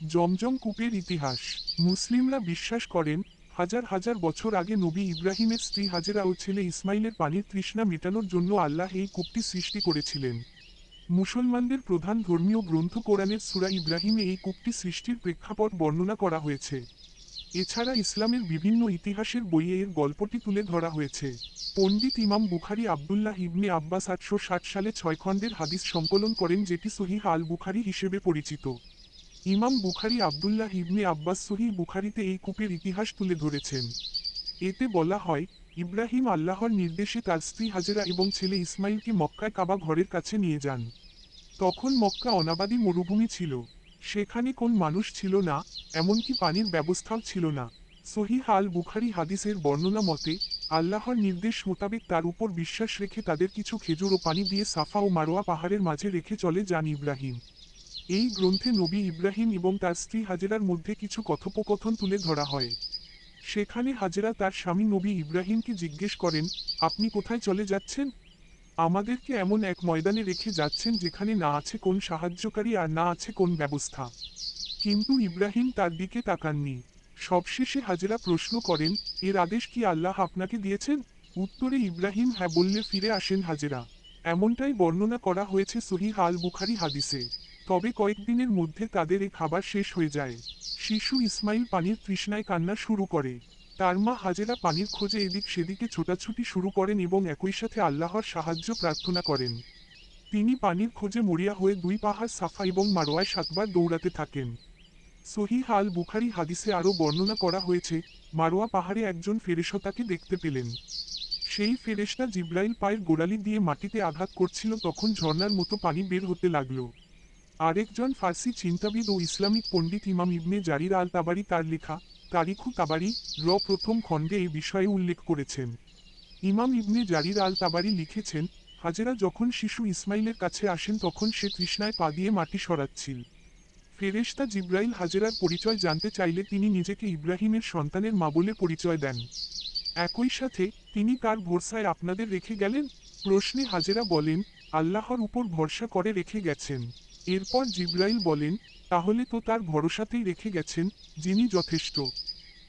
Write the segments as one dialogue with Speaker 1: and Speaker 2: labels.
Speaker 1: জমজম কূপের ইতিহাস। মুসলিমরা বিশ্বাস করেন, হাজার হাজার বছর আগে নবী ইব্রাহিমের স্ত্রী হাজেরা ও ছেলে ইসমাইলের পানির তৃষ্ণা মেটানোর জন্য আল্লাহ এই কূপটি সৃষ্টি করেছিলেন। মুসলমানদের প্রধান ধর্মীয় গ্রন্থ কোরআনের সুরা ইব্রাহিমে এই কূপটি সৃষ্টির প্রেক্ষাপট বর্ণনা করা হয়েছে। এছাড়া ইসলামের বিভিন্ন ইতিহাসের বইয়ে এর গল্পটি তুলে ধরা হয়েছে। পণ্ডিত ইমাম বুখারি আবদুল্লাহ ইবনে আব্বাস আটশো ষাট সালে ছয় খণ্ডের হাদিস সংকলন করেন যেটি সহিহ আল বুখারি হিসেবে পরিচিত। ইমাম বুখারি আবদুল্লাহ ইবনে আব্বাস সহিহ বুখারিতে এই কূপের ইতিহাস তুলে ধরেছেন। এতে বলা হয়, ইব্রাহিম আল্লাহর নির্দেশে তার স্ত্রী হাজেরা এবং ছেলে ইসমাইলকে মক্কায় কাবা ঘরের কাছে নিয়ে যান। তখন মক্কা অনাবাদী মরুভূমি ছিল। সেখানে কোন মানুষ ছিল না, এমনকি পানির ব্যবস্থাও ছিল না। সহিহ আল বুখারি হাদিসের বর্ণনা মতে, আল্লাহর নির্দেশ মোতাবেক তার উপর বিশ্বাস রেখে তাদের কিছু খেজুর ও পানি দিয়ে সাফা ও মারোয়া পাহাড়ের মাঝে রেখে চলে যান ইব্রাহিম। এই গ্রন্থে নবী ইব্রাহিম এবং তার স্ত্রী হাজেরার মধ্যে কিছু কথোপকথন তুলে ধরা হয়। সেখানে হাজেরা তার স্বামী নবী ইব্রাহিমকে জিজ্ঞেস করেন, আপনি কোথায় চলে যাচ্ছেন? আমাদেরকে এমন এক ময়দানে রেখে যাচ্ছেন যেখানে না আছে কোন সাহায্যকারী আর না আছে কোন ব্যবস্থা। কিন্তু ইব্রাহিম তার দিকে তাকাননি। সবশেষে হাজেরা প্রশ্ন করেন, এর আদেশ কি আল্লাহ আপনাকে দিয়েছেন? উত্তরে ইব্রাহিম হ্যাঁ বললে ফিরে আসেন হাজেরা। এমনটাই বর্ণনা করা হয়েছে সহিহ আল বুখারি হাদিসে। তবে কয়েকদিনের মধ্যে তাদের এই খাবার শেষ হয়ে যায়। শিশু ইসমাইল পানির তৃষ্ণায় কান্না শুরু করে। তার মা হাজেরা পানির খোঁজে এদিক সেদিকে ছোটাছুটি শুরু করেন এবং একই সাথে আল্লাহর সাহায্য প্রার্থনা করেন। তিনি পানির খোঁজে মরিয়া হয়ে দুই পাহাড় সাফা এবং মারোয়ায় সাতবার দৌড়াতে থাকেন। সহিহ আল বুখারি হাদিসে আরও বর্ণনা করা হয়েছে মারোয়া পাহাড়ে একজন ফেরেশতাকে দেখতে পেলেন। সেই ফেরেশতা জিব্রাইল পায়ের গোড়ালি দিয়ে মাটিতে আঘাত করছিল তখন ঝর্নার মতো পানি বের হতে লাগল। আরেকজন ফার্সি চিন্তাবিদ ও ইসলামিক পণ্ডিত ইমাম ইবনে জারির আল তাবারি তার লেখা তারিখু তাবারি, র প্রথম খণ্ডে এই বিষয়ে উল্লেখ করেছেন। ইমাম ইবনে জারির আল তাবারি লিখেছেন, হাজেরা যখন শিশু ইসমাইলের কাছে আসেন তখন সে তৃষ্ণায় পা দিয়ে মাটি সরাচ্ছিল। ফেরেশতা জিব্রাইল হাজেরার পরিচয় জানতে চাইলে তিনি নিজেকে ইব্রাহিমের সন্তানের মা বলে পরিচয় দেন। একই সাথে তিনি কার ভরসায় আপনাদের রেখে গেলেন? প্রশ্নে হাজেরা বলেন, আল্লাহর উপর ভরসা করে রেখে গেছেন। এরপর জিব্রাইল বলেন, তাহলে তো তার ভরসাতেই রেখে গেছেন, যিনি যথেষ্ট।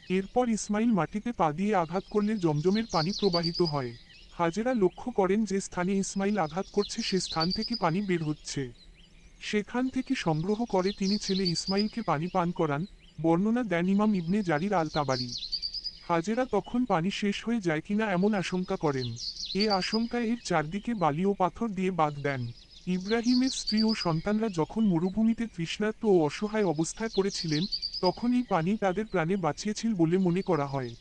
Speaker 1: এরপর ইসমাইল মাটিতে পা দিয়ে আঘাত করলে জমজমের পানি প্রবাহিত হয়। হাজেরা লক্ষ্য করেন যে স্থানে ইসমাইল আঘাত করছে, সে স্থান থেকে পানি বের হচ্ছে। সেখান থেকে সংগ্রহ করে তিনি ছেলে ইসমাইলকে পানি পান করান, বর্ণনা দেন ইমাম ইবনে জারির আল তাবারি হাজেরা তখন পানি শেষ হয়ে যায় কিনা এমন আশঙ্কা করেন। এ আশঙ্কায় এর চারদিকে বালি ও পাথর দিয়ে বাঁধ দেন। ইব্রাহিমের স্ত্রী ও সন্তানরা যখন মরুভূমিতে তৃষ্ণার্ত ও অসহায় অবস্থায় পড়েছিলেন তখন এই পানি তাদের প্রাণে বাঁচিয়েছিল বলে মনে করা হয়।